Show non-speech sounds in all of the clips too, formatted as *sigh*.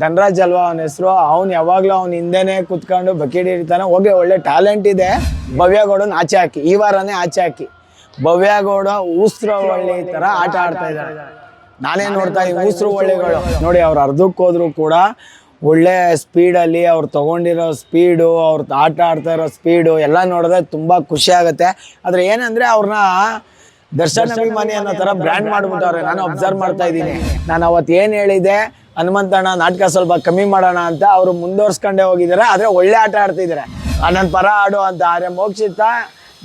ಧನರಾಜ್ ಅಲ್ವಾ ಅವನ ಹೆಸರು? ಅವ್ನು ಯಾವಾಗ್ಲೂ ಅವ್ನ ಹಿಂದೆನೆ ಕುತ್ಕೊಂಡು ಬಕೆಟ್ ಹಿಡಿತಾನೆ. ಹೋಗಿ ಒಳ್ಳೆ ಟ್ಯಾಲೆಂಟ್ ಇದೆ. ಭವ್ಯಗೌಡನ ಆಚೆ ಹಾಕಿ. ಈ ವಾರನೇ ಆಚೆ ಹಾಕಿ. ಭವ್ಯಗೌಡ ಊಸ್ರು ಒಳ್ಳೆ ತರ ಆಟ ಆಡ್ತಾ ಇದ್ದಾರೆ ನಾನೇ ನೋಡ್ತಾ ಇದ್ದೀನಿ ಊಸ್ರು ಒಳ್ಳೆಗಳು ನೋಡಿ ಅವ್ರು ಅರ್ಧಕ್ಕೆ ಹೋದ್ರು ಕೂಡ ಒಳ್ಳೆ ಸ್ಪೀಡಲ್ಲಿ ಅವ್ರು ತಗೊಂಡಿರೋ ಸ್ಪೀಡು ಅವ್ರ ಆಟ ಆಡ್ತಾ ಇರೋ ಸ್ಪೀಡು ಎಲ್ಲ ನೋಡಿದ್ರೆ ತುಂಬ ಖುಷಿ ಆಗುತ್ತೆ. ಆದರೆ ಏನಂದರೆ ಅವ್ರನ್ನ ದರ್ಶನ್ ಅಭಿಮಾನಿ ಅನ್ನೋ ಥರ ಬ್ರ್ಯಾಂಡ್ ಮಾಡ್ಬಿಟ್ಟವ್ರೆ. ನಾನು ಅಬ್ಸರ್ವ್ ಮಾಡ್ತಾ ಇದ್ದೀನಿ. ನಾನು ಅವತ್ತು ಏನು ಹೇಳಿದೆ? ಹನುಮಂತಣ್ಣ ನಾಟಕ ಸ್ವಲ್ಪ ಕಮ್ಮಿ ಮಾಡೋಣ ಅಂತ ಅವರು ಮುಂದುವರ್ಸ್ಕೊಂಡೇ ಹೋಗಿದ್ದಾರೆ. ಆದರೆ ಒಳ್ಳೆ ಆಟ ಆಡ್ತಿದ್ದಾರೆ. ನನ್ನ ಪರ ಆಡು ಅಂತ. ಆದರೆ ಮೋಕ್ಷಿತ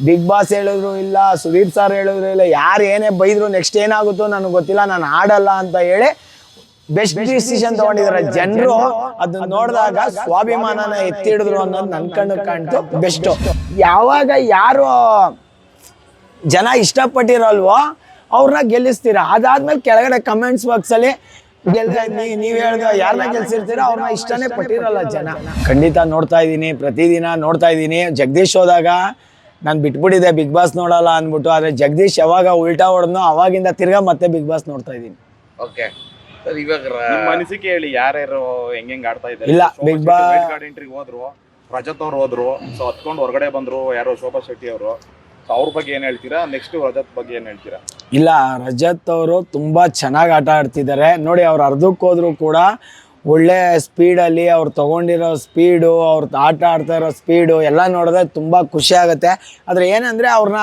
ಬಿಗ್ ಬಾಸ್ ಹೇಳಿದ್ರು ಇಲ್ಲ ಸುದೀಪ್ ಸರ್ ಹೇಳಿದ್ರು ಇಲ್ಲ ಯಾರು ಏನೇ ಬೈದ್ರು ನೆಕ್ಸ್ಟ್ ಏನಾಗುತ್ತೋ ನನಗೆ ಗೊತ್ತಿಲ್ಲ. ನಾನು ಆಡಲ್ಲ ಅಂತ ಹೇಳಿ ಬೆಸ್ಟ್ ಡಿಸಿಷನ್ ತಗೊಂಡಿದ್ದಾರೆ. ಜನರು ಅದನ್ನ ನೋಡಿದಾಗ ಸ್ವಾಭಿಮಾನನ ಎತ್ತಿ ಹಿಡಿದ್ರು ಅನ್ನೋದು ನನ್ನ ಕಣ್ಣು ಕಾಣ್ತು. ಬೆಸ್ಟ್ ಯಾವಾಗ ಯಾರು ಜನ ಇಷ್ಟಪಟ್ಟಿರಲ್ವೋ ಅವ್ರನ್ನ ಗೆಲ್ಲಿಸ್ತೀರ? ಅದಾದ್ಮೇಲೆ ಕೆಳಗಡೆ ಕಮೆಂಟ್ಸ್ ಬಾಕ್ಸಲ್ಲಿ ಗೆಲ್ ನೀವು ಹೇಳ್ದ ಯಾರನ್ನ ಗೆಲ್ಸಿರ್ತೀರ ಅವ್ರನ್ನ ಇಷ್ಟನೇ ಪಟ್ಟಿರಲ್ಲ ಜನ. ಖಂಡಿತ ನೋಡ್ತಾ ಇದ್ದೀನಿ. ಪ್ರತಿದಿನ ನೋಡ್ತಾ ಇದ್ದೀನಿ. ಜಗದೀಶ್ ಹೋದಾಗ ನಾನು ಬಿಟ್ಬಿಟ್ಟಿದ್ದೆ ಬಿಗ್ ಬಾಸ್ ನೋಡಲ್ಲ ಅಂದ್ಬಿಟ್ಟು ಆದ್ರೆ ಜಗದೀಶ್ ಯಾವಾಗ ಉಲ್ಟಾ ಹೊಡೆದ್ನೋ ಅವಾಗಿಂದ ತಿರ್ಗಾ ಮತ್ತೆ ಬಿಗ್ ಬಾಸ್ ನೋಡ್ತಾ ಇದ್ದೀನಿ. ಓಕೆ. ಸರ್ ಇವಾಗ ನಿಮ್ಮ ಅನಿಸಿಕೆ ಹೇಳಿ ಯಾರ್ಯಾರು ಹೆಂಗ್ ಹೆಂಗ್ ಆಡ್ತಾ ಇದ್ದಾರೆ? ಇಲ್ಲ, ಬಿಗ್ ಬಾಸ್ ಎಂಟ್ರಿಗೆ ಹೋದ್ರು ರಜತ್ ಅವ್ರು ಹೋದ್ರು ಸೊ ಹತ್ಕೊಂಡು ಹೊರಗಡೆ ಬಂದ್ರು ಯಾರೋ ಶೋಭಾ ಶೆಟ್ಟಿ ಅವರು. ಅವ್ರ ಬಗ್ಗೆ ಏನ್ ಹೇಳ್ತೀರಾ? ನೆಕ್ಸ್ಟ್ ರಜತ್ ಬಗ್ಗೆ ಏನ್ ಹೇಳ್ತೀರಾ? ಇಲ್ಲ, ರಜತ್ ಅವರು ತುಂಬ ಚೆನ್ನಾಗಿ ಆಟ ಆಡ್ತಿದ್ದಾರೆ. ನೋಡಿ, ಅವ್ರು ಅರ್ಧಕ್ಕೆ ಹೋದ್ರು ಕೂಡ ಒಳ್ಳೆ ಸ್ಪೀಡಲ್ಲಿ ಅವ್ರು ತಗೊಂಡಿರೋ ಸ್ಪೀಡು ಅವ್ರ ಆಟ ಆಡ್ತಾ ಇರೋ ಸ್ಪೀಡು ಎಲ್ಲ ನೋಡಿದ್ರೆ ತುಂಬ ಖುಷಿ ಆಗುತ್ತೆ. ಆದರೆ ಏನಂದರೆ ಅವ್ರನ್ನ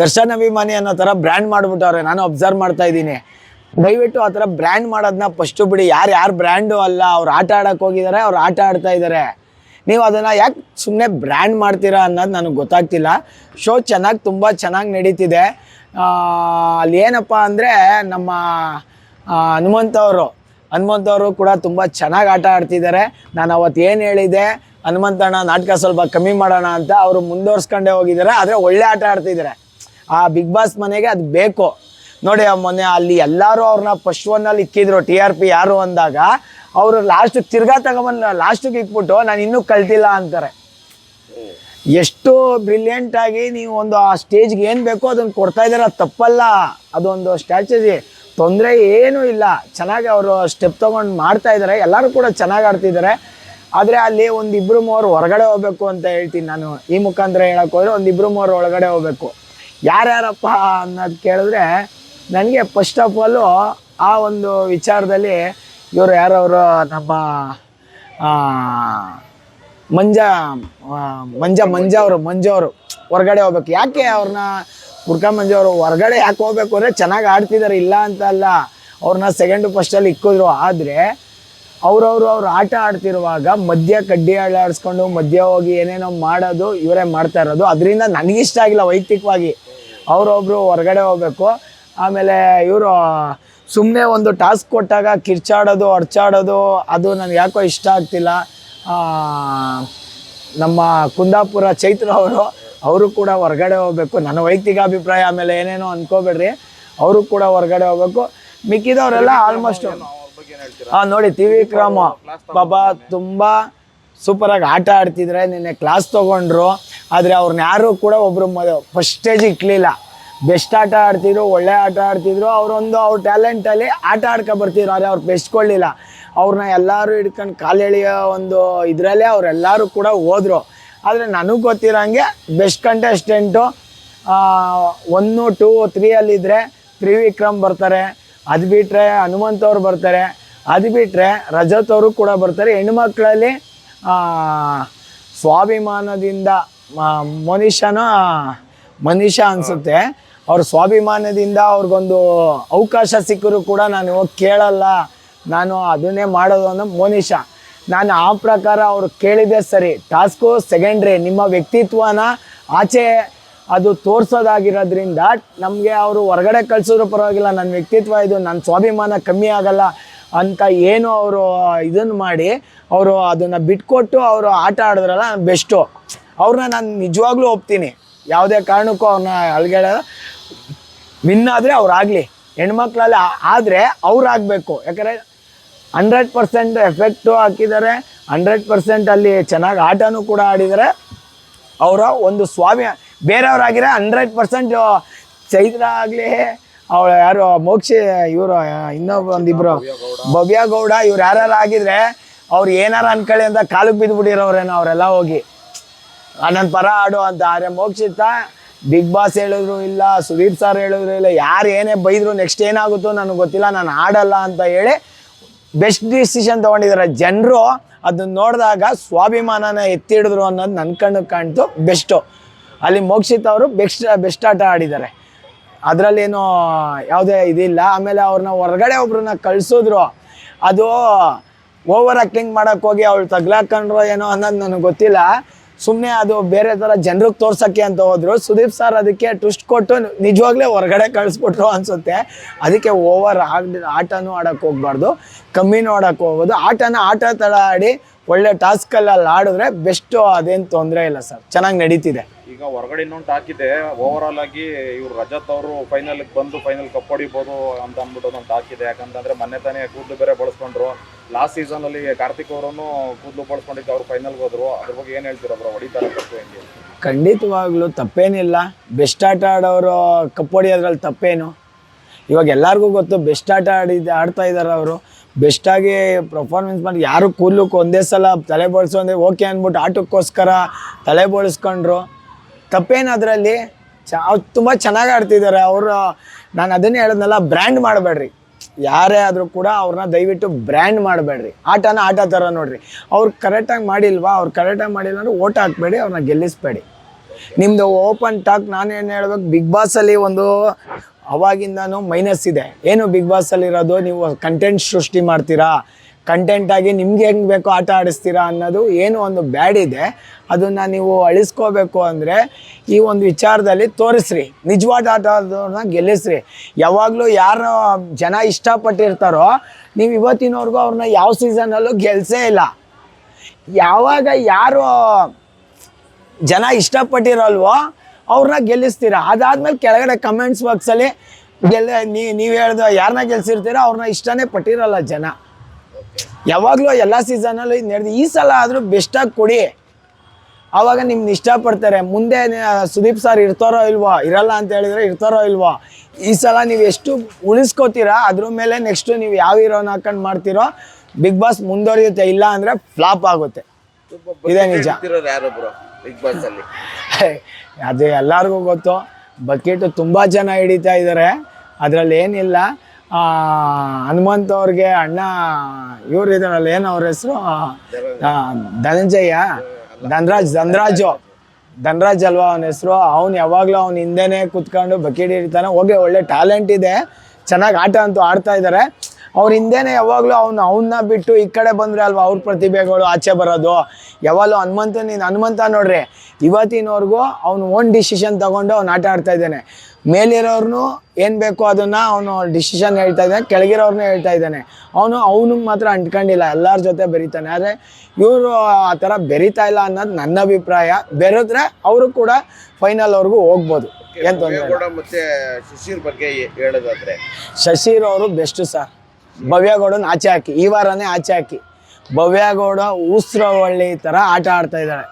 ದರ್ಶನ್ ಅಭಿಮಾನಿ ಅನ್ನೋ ಥರ ಬ್ರ್ಯಾಂಡ್ ಮಾಡ್ಬಿಟ್ಟವ್ರೆ. ನಾನು ಅಬ್ಸರ್ವ್ ಮಾಡ್ತಾ ಇದ್ದೀನಿ. ದಯವಿಟ್ಟು ಆ ಥರ ಬ್ರ್ಯಾಂಡ್ ಮಾಡೋದನ್ನ ಫಸ್ಟ್ ಬಿಡಿ. ಯಾರು ಯಾರು ಬ್ರ್ಯಾಂಡು ಅಲ್ಲ, ಅವ್ರು ಆಟ ಆಡಕ್ಕೆ ಹೋಗಿದ್ದಾರೆ, ಅವ್ರು ಆಟ ಆಡ್ತಾ ಇದ್ದಾರೆ. ನೀವು ಅದನ್ನು ಯಾಕೆ ಸುಮ್ಮನೆ ಬ್ರ್ಯಾಂಡ್ ಮಾಡ್ತೀರಾ ಅನ್ನೋದು ನನಗೆ ಗೊತ್ತಾಗ್ತಿಲ್ಲ. ಶೋ ಚೆನ್ನಾಗಿ, ತುಂಬ ಚೆನ್ನಾಗಿ ನಡೀತಿದೆ. ಅಲ್ಲಿ ಏನಪ್ಪ ಅಂದರೆ ನಮ್ಮ ಹನುಮಂತವರು ಹನುಮಂತ ಅವರು ಹನುಮಂತ ಅವರು ಕೂಡ ತುಂಬ ಚೆನ್ನಾಗಿ ಆಟ ಆಡ್ತಿದ್ದಾರೆ. ನಾನು ಅವತ್ತು ಏನು ಹೇಳಿದೆ ಹನುಮಂತಣ್ಣ ನಾಟಕ ಸ್ವಲ್ಪ ಕಮ್ಮಿ ಮಾಡೋಣ ಅಂತ ಅವರು ಮುಂದುವರ್ಸ್ಕೊಂಡೇ ಹೋಗಿದ್ದಾರೆ, ಆದರೆ ಒಳ್ಳೆ ಆಟ ಆಡ್ತಿದ್ದಾರೆ. ಆ ಬಿಗ್ ಬಾಸ್ ಮನೆಗೆ ಅದು ಬೇಕು. ನೋಡಿ ಮೊನ್ನೆ ಅಲ್ಲಿ ಎಲ್ಲರೂ ಅವ್ರನ್ನ ಫಸ್ಟ್ ಒನ್ನಲ್ಲಿ ಇಕ್ಕಿದ್ರು ಟಿ ಆರ್ ಪಿ ಯಾರು ಅಂದಾಗ ಅವರು ಲಾಸ್ಟ್ ತಿರ್ಗಾ ತಗೊಂಬಂದು ಲಾಸ್ಟಿಗೆ ಇಕ್ಬಿಟ್ಟು ನಾನು ಇನ್ನೂ ಕಲ್ತಿಲ್ಲ ಅಂತಾರೆ. ಎಷ್ಟು ಬ್ರಿಲಿಯಂಟ್ ಆಗಿ ನೀವು ಒಂದು ಆ ಸ್ಟೇಜ್ಗೆ ಏನು ಬೇಕೋ ಅದನ್ನು ಕೊಡ್ತಾ ಇದ್ದಾರೆ ಅದು ತಪ್ಪಲ್ಲ. ಅದೊಂದು ಸ್ಟ್ರಾಟಜಿ ತೊಂದರೆ ಏನೂ ಇಲ್ಲ. ಚೆನ್ನಾಗಿ ಅವರು ಸ್ಟೆಪ್ ತೊಗೊಂಡು ಮಾಡ್ತಾ ಇದ್ದಾರೆ ಎಲ್ಲರೂ ಕೂಡ ಚೆನ್ನಾಗಿ ಆಡ್ತಿದ್ದಾರೆ ಆದರೆ ಅಲ್ಲಿ ಒಂದು ಇಬ್ಬರು ಮೂವರು ಹೊರಗಡೆ ಹೋಗ್ಬೇಕು ಅಂತ ಹೇಳ್ತೀನಿ ನಾನು. ಈ ಮುಖಾಂತರ ಹೇಳಕ್ಕೆ ಹೋದ್ರೆ ಒಂದು ಇಬ್ಬರು ಮೂವರು ಒಳಗಡೆ ಹೋಗ್ಬೇಕು. ಯಾರ್ಯಾರಪ್ಪ ಅನ್ನೋದು ಕೇಳಿದ್ರೆ, ನನಗೆ ಫಸ್ಟ್ ಆಫ್ ಆಲು ಆ ಒಂದು ವಿಚಾರದಲ್ಲಿ ಇವರು ಯಾರವರು ನಮ್ಮ ಮಂಜ ಮಂಜ ಮಂಜ ಅವರು, ಮಂಜು ಅವರು ಹೊರಗಡೆ ಹೋಗ್ಬೇಕು. ಯಾಕೆ ಅವ್ರನ್ನ ಗುರ್ಕಾ ಮಂಜು ಅವರು ಹೊರಗಡೆ ಯಾಕೆ ಹೋಗ್ಬೇಕು ಅಂದರೆ ಚೆನ್ನಾಗಿ ಆಡ್ತಿದ್ದಾರೆ ಇಲ್ಲ ಅಂತ ಅಲ್ಲ. ಅವ್ರನ್ನ ಸೆಕೆಂಡು ಫಸ್ಟಲ್ಲಿ ಇಕ್ಕಿದ್ರು. ಆದರೆ ಅವ್ರವ್ರು ಅವ್ರು ಆಟ ಆಡ್ತಿರುವಾಗ ಮಧ್ಯ ಕಡ್ಡಿ ಆಡಿಸ್ಕೊಂಡು ಮಧ್ಯ ಹೋಗಿ ಏನೇನೋ ಮಾಡೋದು ಇವರೇ ಮಾಡ್ತಾ ಇರೋದು. ಅದರಿಂದ ನನಗಿಷ್ಟ ಆಗಿಲ್ಲ ವೈಯಕ್ತಿಕವಾಗಿ. ಅವರೊಬ್ಬರು ಹೊರಗಡೆ ಹೋಗ್ಬೇಕು. ಆಮೇಲೆ ಇವರು ಸುಮ್ಮನೆ ಒಂದು ಟಾಸ್ಕ್ ಕೊಟ್ಟಾಗ ಕಿರ್ಚಾಡೋದು ಅರ್ಚಾಡೋದು ಅದು ನನಗೆ ಯಾಕೋ ಇಷ್ಟ ಆಗ್ತಿಲ್ಲ. ನಮ್ಮ ಕುಂದಾಪುರ ಚೈತ್ರ ಅವರು ಅವರು ಕೂಡ ಹೊರಗಡೆ ಹೋಗಬೇಕು. ನನ್ನ ವೈಯಕ್ತಿಕ ಅಭಿಪ್ರಾಯ ಆಮೇಲೆ ಏನೇನೋ ಅಂದ್ಕೋಬೇಡ್ರಿ ಅವರು ಕೂಡ ಹೊರಗಡೆ ಹೋಗ್ಬೇಕು. ಮಿಕ್ಕಿದವರೆಲ್ಲ ಆಲ್ಮೋಸ್ಟ್ ಹಾಂ ನೋಡಿ ಟಿ ವಿ ವಿಕ್ರಮ ಪಾಪ ತುಂಬಾ ಸೂಪರಾಗಿ ಆಟ ಆಡ್ತಿದ್ರೆ ನಿನ್ನೆ ಕ್ಲಾಸ್ ತಗೊಂಡ್ರು. ಆದ್ರೆ ಅವ್ರನ್ನ ಯಾರು ಕೂಡ ಒಬ್ರು ಫಸ್ಟ್ ಸ್ಟೇಜ್ ಇಕ್ಲಿಲ್ಲ ಬೆಸ್ಟ್ ಆಟ ಆಡ್ತಿದ್ರು, ಒಳ್ಳೆ ಆಟ ಆಡ್ತಿದ್ರು. ಅವರೊಂದು ಅವ್ರ ಟ್ಯಾಲೆಂಟಲ್ಲಿ ಆಟ ಆಡ್ಕೊ ಬರ್ತಿದ್ರು ಆದರೆ ಅವ್ರು ಬೆಸ್ಟ್ ಕೊಡಲಿಲ್ಲ. ಅವ್ರನ್ನ ಎಲ್ಲರೂ ಹಿಡ್ಕೊಂಡು ಕಾಲೆಳೆಯೋ ಒಂದು ಇದರಲ್ಲೇ ಅವರೆಲ್ಲರೂ ಕೂಡ ಹೋದ್ರು. ಆದರೆ ನನಗೆ ಗೊತ್ತಿರೋಂಗೆ ಬೆಸ್ಟ್ ಕಂಟೆಸ್ಟೆಂಟು ಒನ್ನು ಟೂ ತ್ರೀಯಲ್ಲಿದ್ದರೆ ತ್ರಿವಿಕ್ರಮ್ ಬರ್ತಾರೆ. ಅದು ಬಿಟ್ಟರೆ ಹನುಮಂತ್ ಅವ್ರು ಬರ್ತಾರೆ. ಅದು ಬಿಟ್ಟರೆ ರಜತ್ ಅವರು ಕೂಡ ಬರ್ತಾರೆ. ಹೆಣ್ಮಕ್ಳಲ್ಲಿ ಸ್ವಾಭಿಮಾನದಿಂದ ಮನೀಷನ ಮನುಷ್ಯ ಅನಿಸುತ್ತೆ. ಅವ್ರ ಸ್ವಾಭಿಮಾನದಿಂದ ಅವ್ರಿಗೊಂದು ಅವಕಾಶ ಸಿಕ್ಕರೂ ಕೂಡ ನಾನು ಕೇಳಲ್ಲ. ನಾನು ಅದನ್ನೇ ಮಾಡೋದು ಅನ್ನೋ ಮೋನಿಷ. ನಾನು ಆ ಪ್ರಕಾರ ಅವ್ರು ಕೇಳಿದೆ ಸರಿ. ಟಾಸ್ಕು ಸೆಕೆಂಡ್ರಿ. ನಿಮ್ಮ ವ್ಯಕ್ತಿತ್ವನ ಆಚೆ ಅದು ತೋರಿಸೋದಾಗಿರೋದ್ರಿಂದ ನಮಗೆ ಅವರು ಹೊರಗಡೆ ಕಳ್ಸಿದ್ರು ಪರವಾಗಿಲ್ಲ. ನನ್ನ ವ್ಯಕ್ತಿತ್ವ ಇದು, ನನ್ನ ಸ್ವಾಭಿಮಾನ ಕಮ್ಮಿ ಆಗಲ್ಲ ಅಂತ ಏನು ಅವರು ಇದನ್ನು ಮಾಡಿ ಅವರು ಅದನ್ನು ಬಿಟ್ಕೊಟ್ಟು ಅವರು ಆಟ ಆಡಿದ್ರಲ್ಲ ಬೆಸ್ಟು. ಅವ್ರನ್ನ ನಾನು ನಿಜವಾಗ್ಲೂ ಒಪ್ತೀನಿ. ಯಾವುದೇ ಕಾರಣಕ್ಕೂ ಅವ್ರನ್ನ ಅಲ್ಗಡೆ ವಿನ್ ಆದರೆ ಅವ್ರಾಗಲಿ. ಹೆಣ್ಮಕ್ಳಲ್ಲಿ ಆದರೆ ಅವ್ರಾಗಬೇಕು. ಯಾಕಂದರೆ ಹಂಡ್ರೆಡ್ ಪರ್ಸೆಂಟ್ ಎಫೆಕ್ಟು ಹಾಕಿದ್ದಾರೆ ಹಂಡ್ರೆಡ್ ಪರ್ಸೆಂಟ್ ಅಲ್ಲಿ ಚೆನ್ನಾಗಿ ಆಟನೂ ಕೂಡ ಆಡಿದ್ದಾರೆ ಅವರ ಒಂದು ಸ್ವಾಮಿ ಬೇರೆಯವರಾಗಿರೋ ಹಂಡ್ರೆಡ್ ಪರ್ಸೆಂಟ್ ಚೈತ್ರ ಆಗಲಿ, ಅವಳು ಯಾರು ಮೋಕ್ಷಿ, ಇವರು ಇನ್ನೊಬ್ಬ ಒಂದಿಬ್ರು, ಭವ್ಯ ಗೌಡ, ಇವ್ರು ಯಾರು ಆಗಿದ್ರೆ ಅವ್ರು ಏನಾರ ಅನ್ಕೊಳ್ಳಿ ಅಂತ ಕಾಲಿಗೆ ಬಿದ್ದುಬಿಟ್ಟಿರೋರೇನೋ ಅವರೆಲ್ಲ ಹೋಗಿ. ನನ್ನ ಪರ ಆಡು ಅಂತ, ಆದರೆ ಮೋಕ್ಷಿತ ಬಿಗ್ ಬಾಸ್ ಹೇಳಿದ್ರು ಇಲ್ಲ, ಸುದೀಪ್ ಸರ್ ಹೇಳಿದ್ರು ಇಲ್ಲ, ಯಾರು ಏನೇ ಬೈದ್ರು ನೆಕ್ಸ್ಟ್ ಏನಾಗುತ್ತೋ ನನಗೆ ಗೊತ್ತಿಲ್ಲ, ನಾನು ಆಡಲ್ಲ ಅಂತ ಹೇಳಿ ಬೆಸ್ಟ್ ಡಿಸಿಷನ್ ತೊಗೊಂಡಿದ್ದಾರೆ ಜನರು ಅದನ್ನ ನೋಡಿದಾಗ ಸ್ವಾಭಿಮಾನನ ಎತ್ತಿ ಹಿಡಿದ್ರು ಅನ್ನೋದು ನನ್ನ ಕಣ್ಣಿಗೆ ಕಾಣ್ತು ಬೆಸ್ಟು ಅಲ್ಲಿ ಮೋಕ್ಷಿತ್ ಅವರು ಬೆಸ್ಟ್ ಬೆಸ್ಟ್ ಆಟ ಆಡಿದ್ದಾರೆ ಅದರಲ್ಲೇನು ಯಾವುದೇ ಇದಿಲ್ಲ, ಆಮೇಲೆ ಅವ್ರನ್ನ ಹೊರಗಡೆ ಒಬ್ರನ್ನ ಕಳಿಸಿದ್ರು. ಅದು ಓವರ್ ಆ್ಯಕ್ಟಿಂಗ್ ಮಾಡೋಕ್ಕೋಗಿ ಅವಳು ತಗ್ಲಾಕೊಂಡ್ರು ಏನೋ ಅನ್ನೋದು ನನಗೆ ಗೊತ್ತಿಲ್ಲ. ಸುಮ್ಮನೆ ಅದು ಬೇರೆ ಥರ ಜನರಿಗೆ ತೋರ್ಸೋಕ್ಕೆ ಅಂತ ಹೋದ್ರು. ಸುದೀಪ್ ಸರ್ ಅದಕ್ಕೆ ಟ್ವಿಸ್ಟ್ ಕೊಟ್ಟು ನಿಜವಾಗ್ಲೇ ಹೊರಗಡೆ ಕಳಿಸ್ಬಿಟ್ರು ಅನಿಸುತ್ತೆ. ಅದಕ್ಕೆ ಓವರ್ ಆಗ ಆಟನೂ ಆಡೋಕ್ಕೆ ಹೋಗ್ಬಾರ್ದು. ಕಮ್ಮಿನೂ ಆಡೋಕ್ಕೆ ಹೋಗ್ಬೋದು ಆಟನ ಆಟ ಥರ ಆಡಿ ಒಳ್ಳೆ ಟಾಸ್ಕಲ್ಲಿ ಆಡಿದ್ರೆ ಬೆಸ್ಟು ಅದೇನು ತೊಂದರೆ ಇಲ್ಲ ಸರ್. ಚೆನ್ನಾಗಿ ನಡೀತಿದೆ. ಈಗ ಹೊರಗಡೆ ಇನ್ನೊಂದು ಹಾಕಿದೆ ಓವರ್ ಆಲ್ ಆಗಿ ಇವ್ರು ರಜತ್ ಅವರು ಫೈನಲ್ ಬಂದು ಫೈನಲ್ ಕಪ್ ಹೊಡಿಬೋದು ಅಂತ ಅಂದ್ಬಿಟ್ಟು ಒಂದು ಹಾಕಿದೆ ಯಾಕಂತಂದ್ರೆ ಮೊನ್ನೆ ತಾನೇ ಕೂದಲು ಬೇರೆ ಬಳಸ್ಕೊಂಡ್ರು. ಲಾಸ್ಟ್ ಸೀಸನ್ ಅಲ್ಲಿ ಕಾರ್ತಿಕ್ ಅವರನ್ನು ಕೂದಲು ಬಳಸ್ಕೊಂಡಿದ್ದು ಅವ್ರು ಫೈನಲ್ಗೆ ಹೋದ್ರು. ಅದ್ರ ಬಗ್ಗೆ ಏನ್ ಹೇಳ್ತೀರಾ ಬ್ರೋ ಹೊಡಿತಾರೆ ಕಪ್ಪು ಹೆಂಗೆ? ಖಂಡಿತವಾಗ್ಲೂ ತಪ್ಪೇನಿಲ್ಲ. ಬೆಸ್ಟ್ ಆಟ ಆಡೋರು ಕಪ್ ಹೊಡಿಯೋದ್ರಲ್ಲಿ ತಪ್ಪೇನು. ಇವಾಗ ಎಲ್ಲರಿಗೂ ಗೊತ್ತು ಬೆಸ್ಟ್ ಆಟ ಆಡಿದ ಆಡ್ತಾ ಇದ್ದಾರೆ ಅವರು. ಬೆಸ್ಟಾಗಿ ಪರ್ಫಾರ್ಮೆನ್ಸ್ ಮಾಡಿ, ಯಾರು ಕೂದಲಕ್ಕೆ ಒಂದೇ ಸಲ ತಲೆ ಬೋಳಿಸು ಅಂದರೆ ಓಕೆ ಅಂದ್ಬಿಟ್ಟು ಆಟಕ್ಕೋಸ್ಕರ ತಲೆ ಬೋಳಿಸ್ಕೊಂಡ್ರು. ತಪ್ಪೇನು ಅದರಲ್ಲಿ ಚ ತುಂಬ ಚೆನ್ನಾಗಿ ಆಡ್ತಿದ್ದಾರೆ ಅವರು, ನಾನು ಅದನ್ನೇ ಹೇಳಿದ್ನಲ್ಲ ಬ್ರ್ಯಾಂಡ್ ಮಾಡಬೇಡ್ರಿ. ಯಾರೇ ಆದರೂ ಕೂಡ ಅವ್ರನ್ನ ದಯವಿಟ್ಟು ಬ್ರ್ಯಾಂಡ್ ಮಾಡಬೇಡ್ರಿ. ಆಟನ ಆಟ ಥರ ನೋಡ್ರಿ. ಅವ್ರು ಕರೆಕ್ಟಾಗಿ ಮಾಡಿಲ್ವಾ, ಅವ್ರು ಕರೆಕ್ಟಾಗಿ ಮಾಡಿಲ್ಲ ಅಂದ್ರೆ ಓಟ್ ಹಾಕ್ಬೇಡಿ ಅವ್ರನ್ನ ಗೆಲ್ಲಿಸ್ಬೇಡಿ. ನಿಮ್ಮದು ಓಪನ್ ಟಾಕ್ ನಾನೇನು ಹೇಳ್ಬೇಕು ಬಿಗ್ ಬಾಸಲ್ಲಿ ಒಂದು ಅವಾಗಿಂದನೂ ಮೈನಸ್ ಇದೆ. ಏನು ಬಿಗ್ ಬಾಸಲ್ಲಿ ಇರೋದು? ನೀವು ಕಂಟೆಂಟ್ ಸೃಷ್ಟಿ ಮಾಡ್ತೀರಾ? ಕಂಟೆಂಟಾಗಿ ನಿಮ್ಗೆ ಹೆಂಗೆ ಬೇಕೋ ಆಟ ಆಡಿಸ್ತೀರಾ ಅನ್ನೋದು ಏನು ಒಂದು ಬ್ಯಾಡ್ ಇದೆ. ಅದನ್ನು ನೀವು ಅಳಿಸ್ಕೋಬೇಕು ಅಂದರೆ ಈ ಒಂದು ವಿಚಾರದಲ್ಲಿ ತೋರಿಸ್ರಿ. ನಿಜವಾದ ಆಟದವ್ರನ್ನ ಗೆಲ್ಲಿಸ್ರಿ. ಯಾವಾಗಲೂ ಯಾರು ಜನ ಇಷ್ಟಪಟ್ಟಿರ್ತಾರೋ, ನೀವು ಇವತ್ತಿನವರೆಗೂ ಅವ್ರನ್ನ ಯಾವ ಸೀಸನಲ್ಲೂ ಗೆಲ್ಸೇ ಇಲ್ಲ. ಯಾವಾಗ ಯಾರು ಜನ ಇಷ್ಟಪಟ್ಟಿರಲ್ವೋ ಅವ್ರನ್ನ ಗೆಲ್ಲಿಸ್ತೀರಾ? ಅದಾದ್ಮೇಲೆ ಕೆಳಗಡೆ ಕಮೆಂಟ್ಸ್ ಬಾಕ್ಸಲ್ಲಿ ಗೆಲ್ಲ ನೀ ನೀವು ಹೇಳ್ದ ಯಾರನ್ನ ಗೆಲ್ಸಿರ್ತೀರ ಅವ್ರನ್ನ ಇಷ್ಟನೇ ಪಟ್ಟಿರಲ್ಲ ಜನ. ಯಾವಾಗಲೂ ಎಲ್ಲ ಸೀಸನಲ್ಲೂ ಇದು ನಡೆದು ಈ ಸಲ ಆದರೂ ಬೆಸ್ಟಾಗಿ ಕೊಡಿ. ಆವಾಗ ನಿಮ್ನ ಇಷ್ಟಪಡ್ತಾರೆ. ಮುಂದೆ ಸುದೀಪ್ ಸರ್ ಇರ್ತಾರೋ ಇಲ್ವೋ ಇರಲ್ಲ ಅಂತ ಹೇಳಿದ್ರೆ ಇರ್ತಾರೋ ಇಲ್ವೋ ಈ ಸಲ ನೀವು ಎಷ್ಟು ಉಳಿಸ್ಕೋತೀರಾ? ಅದ್ರ ಮೇಲೆ ನೆಕ್ಸ್ಟು ನೀವು ಯಾವ ಹೀರೋನ ಹಾಕೊಂಡು ಮಾಡ್ತೀರೋ ಬಿಗ್ ಬಾಸ್ ಮುಂದುವರಿಯುತ್ತೆ. ಇಲ್ಲ ಅಂದರೆ ಫ್ಲಾಪ್ ಆಗುತ್ತೆ. ಇದೇ ನಿಜ. ಬಿಗ್ ಬಾಸ್ ಅಲ್ಲಿ? *laughs* ಅದು ಎಲ್ಲರಿಗೂ ಗೊತ್ತು. ಬಕೆಟು ತುಂಬ ಜನ ಹಿಡಿತಾ ಇದ್ದಾರೆ ಅದರಲ್ಲಿ ಏನಿಲ್ಲ. ಹನುಮಂತ್ ಅವ್ರಿಗೆ ಅಣ್ಣ, ಇವ್ರು ಇದಾರಲ್ಲ, ಏನು ಅವ್ರ ಹೆಸರು? ಧನಂಜಯ್ಯ ಧನರಾಜ್, ಧನರಾಜು. ಧನರಾಜ್ ಅಲ್ವಾ ಅವನ ಹೆಸರು? ಅವ್ನು ಯಾವಾಗಲೂ ಅವ್ನ ಹಿಂದೆನೇ ಕುತ್ಕೊಂಡು ಬಕೆಟ್ ಹಿಡಿತಾನೆ. ಹೋಗಿ ಒಳ್ಳೆ ಟ್ಯಾಲೆಂಟ್ ಇದೆ. ಚೆನ್ನಾಗಿ ಆಟ ಅಂತೂ ಆಡ್ತಾ ಇದ್ದಾರೆ ಅವ್ರ ಹಿಂದೆನೇ ಯಾವಾಗಲೂ ಅವ್ನು ಅವನ್ನ ಬಿಟ್ಟು ಈ ಕಡೆ ಬಂದರೆ ಅಲ್ವಾ ಅವ್ರ ಪ್ರತಿಭೆಗಳು ಆಚೆ ಬರೋದು? ಯಾವಾಗಲೂ ಹನುಮಂತ ನೀನು ಹನುಮಂತ ನೋಡ್ರಿ. ಇವತ್ತಿನವರೆಗೂ ಅವ್ನು ಓನ್ ಡಿಸಿಷನ್ ತಗೊಂಡು ಅವ್ನು ಆಟ ಆಡ್ತಾ ಇದ್ದಾನೆ. ಮೇಲಿರೋರ್ನು ಏನು ಬೇಕೋ ಅದನ್ನು ಅವನು ಡಿಸಿಷನ್ ಹೇಳ್ತಾ ಇದ್ದಾನೆ ಕೆಳಗಿರೋರ್ನೂ ಹೇಳ್ತಾ ಇದ್ದಾನೆ. ಅವನು ಅವನು ಮಾತ್ರ ಅಂಟ್ಕೊಂಡಿಲ್ಲ ಎಲ್ಲರ ಜೊತೆ ಬೆರಿತಾನೆ. ಆದರೆ ಇವರು ಆ ಥರ ಬೆರಿತಾ ಇಲ್ಲ ಅನ್ನೋದು ನನ್ನ ಅಭಿಪ್ರಾಯ. ಬೆರೆದ್ರೆ ಅವರು ಕೂಡ ಫೈನಲ್ ಅವ್ರಿಗೂ ಹೋಗ್ಬೋದು. ಏನು ತೊಂದರೆ ಮತ್ತೆ ಶಿಶಿರ್ ಬಗ್ಗೆ ಹೇಳೋದಾದ್ರೆ? ಶಶಿರ್ ಅವರು ಬೆಸ್ಟು ಸರ್ ಭವ್ಯಗೌಡನ ಆಚೆ ಹಾಕಿ, ಈ ವಾರನೇ ಆಚೆ ಹಾಕಿ. ಭವ್ಯಗೌಡ ಊಸ್ರು ಒಳ್ಳೆ ಥರ ಆಟ ಆಡ್ತಾ ಇದ್ದಾಳೆ.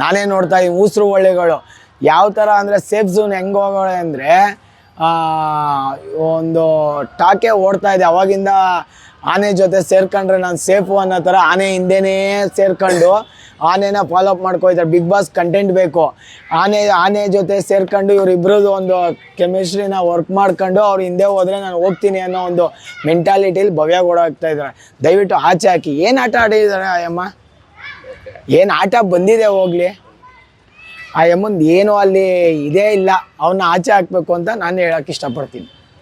ನಾನೇ ನೋಡ್ತಾ ಇದ್ದೀನಿ ಊಸ್ರು ಒಳ್ಳೆಗಳು ಯಾವ ಥರ ಅಂದರೆ ಸೇಫ್ ಝೋನ್ ಹೆಂಗೆ ಹೋಗೋಳೆ ಅಂದರೆ ಒಂದು ಟಾಕೆ ಓಡ್ತಾ ಇದೆ. ಅವಾಗಿಂದ ಆನೆ ಜೊತೆ ಸೇರ್ಕೊಂಡ್ರೆ ನಾನು ಸೇಫು ಅನ್ನೋ ಥರ ಆನೆ ಹಿಂದೆನೇ ಸೇರ್ಕೊಂಡು ಆನೆನ follow up Bigg Boss content ಬೇಕು. ಆನೆ ಆನೆ ಜೊತೆ ಸೇರ್ಕೊಂಡು ಇವ್ರಿಬ್ರದ್ದು ಒಂದು ಕೆಮಿಸ್ಟ್ರಿನ ವರ್ಕ್ ಮಾಡ್ಕೊಂಡು ಅವ್ರು ಹಿಂದೆ ಹೋದರೆ ನಾನು ಹೋಗ್ತೀನಿ ಅನ್ನೋ ಒಂದು ಮೆಂಟಾಲಿಟಿಲಿ ಭವ್ಯ ಓಡಾಗ್ತಾ ಇದ್ದಾರೆ ದಯವಿಟ್ಟು ಆಚೆ ಹಾಕಿ. ಏನು ಆಟ ಆಡಿದ್ದಾರೆ ಯಮ್ಮ ಏನು ಆಟ ಬಂದಿದೆ ಹೋಗ್ಲಿ? ಆ ಯಮ್ಮಂದು ಏನೂ ಅಲ್ಲಿ ಇದೇ ಇಲ್ಲ. ಅವನ್ನ ಆಚೆ ಹಾಕಬೇಕು ಅಂತ ನಾನು ಹೇಳೋಕ್ಕೆ ಇಷ್ಟಪಡ್ತೀನಿ.